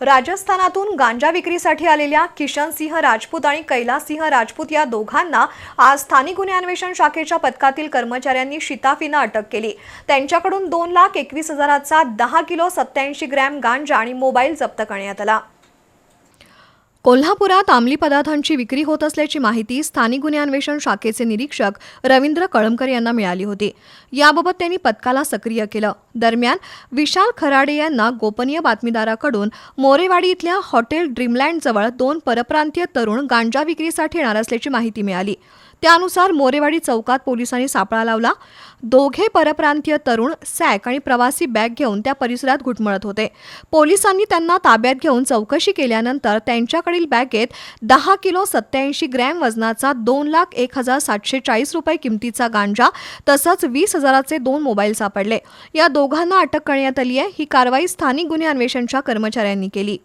राजस्थानातून गांजा विक्रीसाठी आलेल्या किशन सिंह राजपूत आणि कैलास सिंह राजपूत या दोघांना आज स्थानिक गुन्हे अन्वेषण शाखेच्या पथकातील कर्मचाऱ्यांनी शिताफीनं अटक केली. त्यांच्याकडून दोन लाख एकवीस हजाराचा दहा किलो सत्याऐंशी ग्रॅम गांजा आणि मोबाईल जप्त करण्यात आला. कोल्हापुरात अंमली पदार्थांची विक्री होत असल्याची माहिती स्थानिक गुन्हे अन्वेषण शाखेचे निरीक्षक रवींद्र कळमकर यांना मिळाली होती. याबाबत त्यांनी पथकाला सक्रिय केलं. दरम्यान विशाल खराडे यांना गोपनीय बातमीदाराकडून मोरेवाडी इथल्या हॉटेल ड्रीमलँडजवळ दोन परप्रांतीय तरुण गांजा विक्रीसाठी येणार असल्याची माहिती मिळाली. त्यानुसार मोरेवाडी चौकात पोलिसांनी सापळा लावला. दोघे परप्रांतीय तरुण सॅक आणि प्रवासी बॅग घेऊन त्या परिसरात घुटमळत होते. पोलिसांनी त्यांना ताब्यात घेऊन चौकशी केल्यानंतर त्यांच्याकडे वरील बॅगेत दहा किलो सत्याऐंशी ग्रॅम वजनाचा दोन लाख एक हजार सातशे चाळीस रुपये किमतीचा गांजा तसंच वीस हजाराचे दोन मोबाईल सापडले. या दोघांना अटक करण्यात आली आहे. ही कारवाई स्थानिक गुन्हे अन्वेषणच्या कर्मचाऱ्यांनी केली.